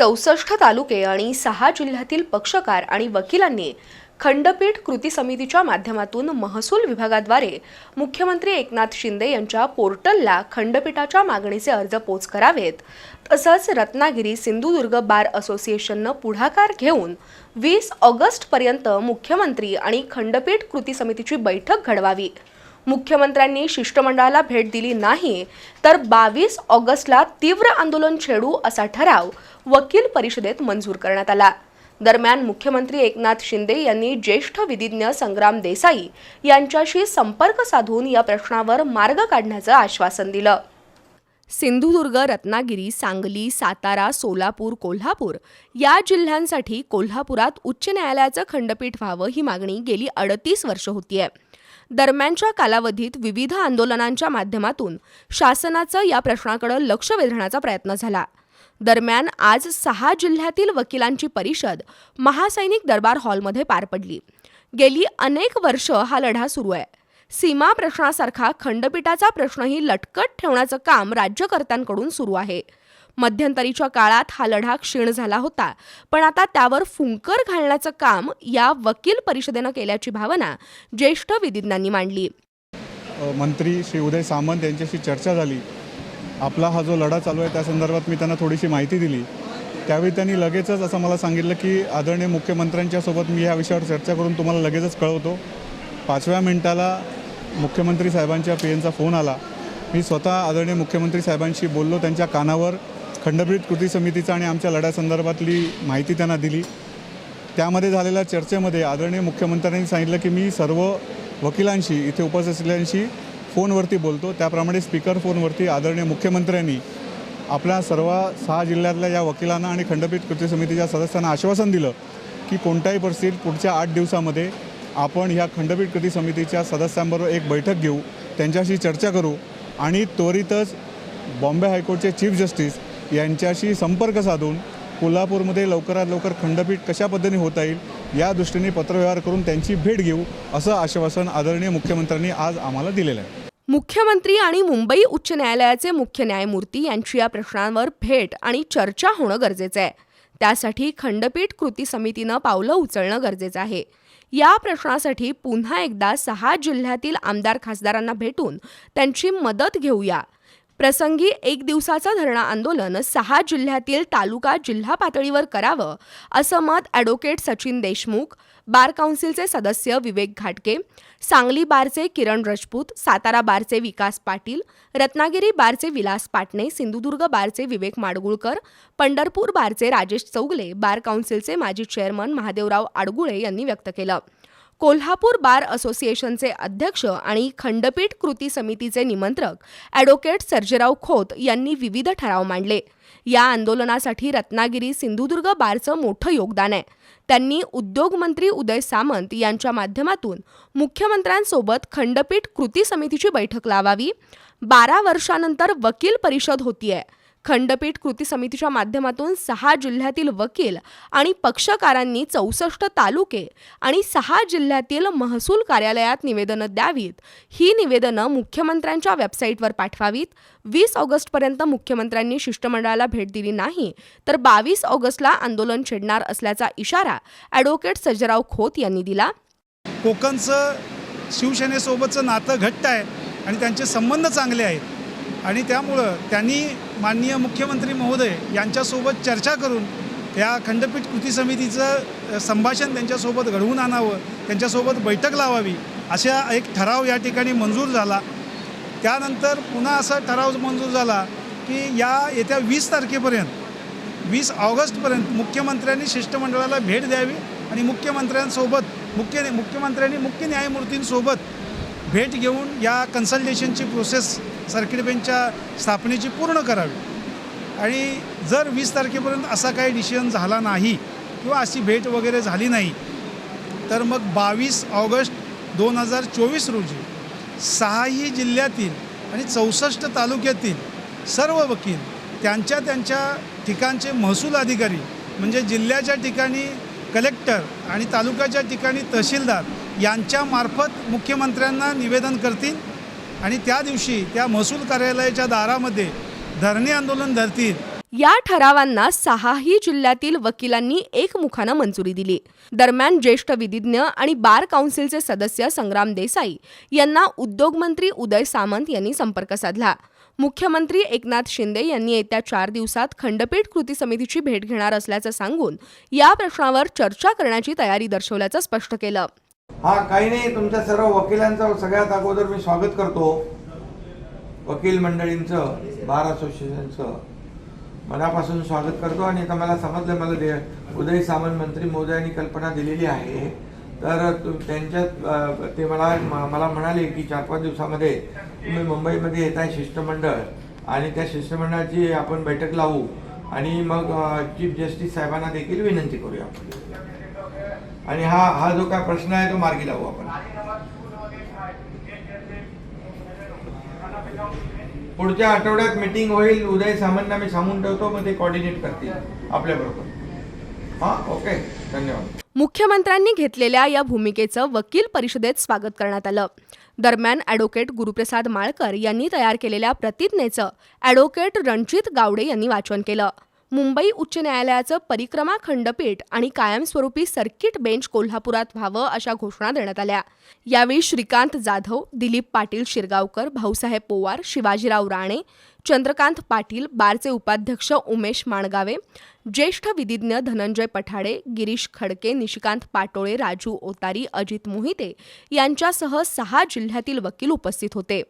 चौसष्ट तालुके आणि सहा जिल्ह्यातील पक्षकार आणि वकिलांनी खंडपीठ कृती समितीच्या माध्यमातून महसूल विभागाद्वारे मुख्यमंत्री एकनाथ शिंदे यांच्या पोर्टलला खंडपीठाच्या मागणीचे अर्ज पोच करावेत. तसंच रत्नागिरी सिंधुदुर्ग बार असोसिएशननं पुढाकार घेऊन वीस ऑगस्टपर्यंत मुख्यमंत्री आणि खंडपीठ कृती समितीची बैठक घडवावी. मुख्यमंत्र्यांनी शिष्टमंडळाला भेट दिली नाही तर बावीस ऑगस्टला तीव्र आंदोलन छेडू असा ठराव वकील परिषदेत मंजूर करण्यात आला. दरम्यान मुख्यमंत्री एकनाथ शिंदे यांनी ज्येष्ठ विधिज्ञ संग्राम देसाई यांच्याशी संपर्क साधून या प्रश्नावर मार्ग काढण्याचं आश्वासन दिलं. सिंधुदुर्ग रत्नागिरी सांगली सातारा सोलापूर कोल्हापूर या जिल्ह्यांसाठी कोल्हापुरात उच्च न्यायालयाचं खंडपीठ व्हावं ही मागणी गेली अडतीस वर्ष होतीये. दरम्यानच्या कालावधीत विविध आंदोलनांच्या माध्यमातून शासनाचं या प्रश्नाकडे लक्ष वेधण्याचा प्रयत्न झाला. दरम्यान आज सहा जिल्ह्यातील वकिलांची परिषद महासैनिक दरबार हॉलमध्ये पार पडली. गेली अनेक वर्ष हा लढा सुरू आहे. सीमा प्रश्नासारखा खंडपीठाचा प्रश्नही लटकट ठेवण्याचं काम राज्यकर्त्यांकडून सुरू आहे. मध्यंतरीच्या काळात हा लढा क्षीण झाला होता पण आता त्यावर फुंकर घालण्याचं काम या वकील परिषदेनं केल्याची भावना ज्येष्ठ विधिज्ञांनी मांडली. मंत्री श्री उदय सामंत यांच्याशी चर्चा झाली. आपला हा जो लढा चालू आहे त्या संदर्भात मी त्यांना थोडीशी माहिती दिली. त्यावेळी त्यांनी लगेचच असं मला सांगितलं की आदरणीय मुख्यमंत्र्यांच्या सोबत मी या विषयावर चर्चा करून तुम्हाला लगेचच कळवतो. पाचव्या मिनिटाला मुख्यमंत्री साहेबांच्या पी एनचा फोन आला. मी स्वतः आदरणीय मुख्यमंत्री साहेबांशी बोललो त्यांच्या कानावर खंडपीठ कृती समितीचा आणि आमच्या लढ्यासंदर्भातली माहिती त्यांना दिली. त्यामध्ये झालेल्या चर्चेमध्ये आदरणीय मुख्यमंत्र्यांनी सांगितलं की मी सर्व वकिलांशी इथे उपस्थित असलेल्यांशी फोनवरती बोलतो. त्याप्रमाणे स्पीकर फोनवरती आदरणीय मुख्यमंत्र्यांनी आपल्या सर्व सहा जिल्ह्यातल्या या वकिलांना आणि खंडपीठ कृती समितीच्या सदस्यांना आश्वासन दिलं की कोणत्याही परिस्थितीत पुढच्या आठ दिवसामध्ये आपण ह्या खंडपीठ कृती समितीच्या सदस्यांबरोबर एक बैठक घेऊ त्यांच्याशी चर्चा करू आणि त्वरितच बॉम्बे हायकोर्टचे चीफ जस्टिस यांच्याशी संपर्क साधून कोल्हापूरमध्ये लवकरात लवकर खंडपीठ कशा पद्धतीने होता येईल या दृष्टीने पत्रव्यवहार करून त्यांची भेट घेऊ असं आश्वासन आदरणीय मुख्यमंत्र्यांनी आज आम्हाला दिलेलं आहे. मुख्यमंत्री आणि मुंबई उच्च न्यायालयाचे मुख्य न्यायमूर्ती यांची या प्रश्नांवर भेट आणि चर्चा होणं गरजेचं आहे. त्यासाठी खंडपीठ कृती समितीनं पावलं उचलणं गरजेचं आहे. या प्रश्नासाठी पुन्हा एकदा सहा जिल्ह्यातील आमदार खासदारांना भेटून त्यांची मदत घेऊया. प्रसंगी एक दिवसाचं धरणं आंदोलन सहा जिल्ह्यातील तालुका जिल्हा पातळीवर करावं असं मत ॲडव्होकेट सचिन देशमुख बार काउन्सिलचे सदस्य विवेक घाटके सांगली बारचे किरण रजपूत सातारा बारचे विकास पाटील रत्नागिरी बारचे विलास पाटणे सिंधुदुर्ग बारचे विवेक माडगुळकर पंढरपूर बारचे राजेश चौगले बार काउन्सिलचे माजी चेअरमन महादेवराव आडगुळे यांनी व्यक्त केलं. कोल्हापूर बार असोसिएशनचे अध्यक्ष आणि खंडपीठ कृती समितीचे निमंत्रक ॲडव्होकेट सर्जेराव खोत यांनी विविध ठराव मांडले. या आंदोलनासाठी रत्नागिरी सिंधुदुर्ग बारचं मोठं योगदान आहे. त्यांनी उद्योगमंत्री उदय सामंत यांच्या माध्यमातून मुख्यमंत्र्यांसोबत खंडपीठ कृती समितीची बैठक लावावी. बारा वर्षानंतर वकील परिषद होतीये. खंडपीठ कृती समितीच्या माध्यमातून सहा जिल्ह्यातील वकील आणि पक्षकारांनी चौसष्ट तालुके आणि सहा जिल्ह्यातील महसूल कार्यालयात निवेदनं द्यावीत. ही निवेदनं मुख्यमंत्र्यांच्या वेबसाईटवर पाठवावीत. वीस ऑगस्टपर्यंत मुख्यमंत्र्यांनी शिष्टमंडळाला भेट दिली नाही तर बावीस ऑगस्टला आंदोलन छेडणार असल्याचा इशारा ॲडव्होकेट सजराव खोत यांनी दिला. कोकणचं शिवसेनेसोबतचं नातं घट्ट आहे आणि त्यांचे संबंध चांगले आहेत. आणि त्यामुळं त्यांनी माननीय मुख्यमंत्री महोदय यांच्यासोबत चर्चा करून या खंडपीठ कृती समितीचं संभाषण त्यांच्यासोबत घडवून आणावं त्यांच्यासोबत बैठक लावावी अशा एक ठराव या ठिकाणी मंजूर झाला. त्यानंतर पुन्हा असा ठराव मंजूर झाला की या येत्या वीस तारखेपर्यंत वीस ऑगस्टपर्यंत मुख्यमंत्र्यांनी शिष्टमंडळाला भेट द्यावी आणि मुख्यमंत्र्यांसोबत मुख्य मुख्यमंत्र्यांनी मुख्य न्यायमूर्तींसोबत भेट घेऊन या कन्सल्टेशनची प्रोसेस सर्किट बेंचच्या स्थापनेची पूर्ण करावी. आणि जर वीस तारखेपर्यंत असा काही डिसिजन झाला नाही किंवा अशी भेट वगैरे झाली नाही तर मग बावीस ऑगस्ट दोन हजार चोवीस रोजी सहाही जिल्ह्यातील आणि चौसष्ट तालुक्यातील सर्व वकील त्यांच्या त्यांच्या ठिकाणचे महसूल अधिकारी म्हणजे जिल्ह्याच्या ठिकाणी कलेक्टर आणि तालुक्याच्या ठिकाणी तहसीलदार यांच्यामार्फत मुख्यमंत्र्यांना निवेदन करतील आणि त्या दिवशी त्या महसूल कार्यालयाच्या दारामध्ये धरणे आंदोलन धरतील. या ठरावांना सहाही जिल्ह्यातील वकिलांनी एकमुखानं मंजुरी दिली. दरम्यान ज्येष्ठ विधिज्ञ आणि बार काउन्सिलचे सदस्य संग्राम देसाई यांना उद्योगमंत्री उदय सामंत यांनी संपर्क साधला. मुख्यमंत्री एकनाथ शिंदे यांनी येत्या चार दिवसात खंडपीठ कृती समितीची भेट घेणार असल्याचं सांगून या प्रश्नावर चर्चा करण्याची तयारी दर्शवल्याचं स्पष्ट केलं. हा काही नाही तुमच्या सर्व वकिलांचं सगळ्यात अगोदर मी स्वागत करतो. वकील मंडळींचं बार असोसिएशनचं. मनापासून स्वागत करतो आणि आता मला समजलं मला दे उदय सामंत मंत्री महोदयांनी कल्पना दिलेली आहे. तर तु- त्यांच्यात ते मला म- मला म्हणाले की चार पाच दिवसामध्ये तुम्ही मुंबईमध्ये येत आहे शिष्टमंडळ आणि त्या शिष्टमंडळाची आपण बैठक लावू आणि मग चीफ जस्टिस साहेबांना देखील विनंती करूया. आणि हा हा जो काय प्रश्न आहे तो मार्गी लावू आपण. पुढच्या आठवड्यात मीटिंग होईल. उदय सामंतला मी सांगून ठेवतो मग ते कॉर्डिनेट करतील आपल्याबरोबर हा ओके धन्यवाद. मुख्यमंत्र्यांनी घेतलेल्या या भूमिकेचं वकील परिषदेत स्वागत करण्यात आलं. दरम्यान ॲडव्होकेट गुरुप्रसाद माळकर यांनी तयार केलेल्या प्रतिज्ञेचं ॲडव्होकेट रणजित गावडे यांनी वाचन केलं. मुंबई उच्च न्यायालयाचं परिक्रमा खंडपीठ आणि कायमस्वरूपी सर्किट बेंच कोल्हापुरात व्हावं अशा घोषणा देण्यात आल्या. यावेळी श्रीकांत जाधव दिलीप पाटील शिरगावकर भाऊसाहेब पोवार शिवाजीराव राणे चंद्रकांत पाटील बारचे उपाध्यक्ष उमेश माणगावे ज्येष्ठ विधिज्ञ धनंजय पठाडे गिरीश खडके निशिकांत पाटोळे राजू ओतारी अजित मोहिते यांच्यासह सहा जिल्ह्यातील वकील उपस्थित होते.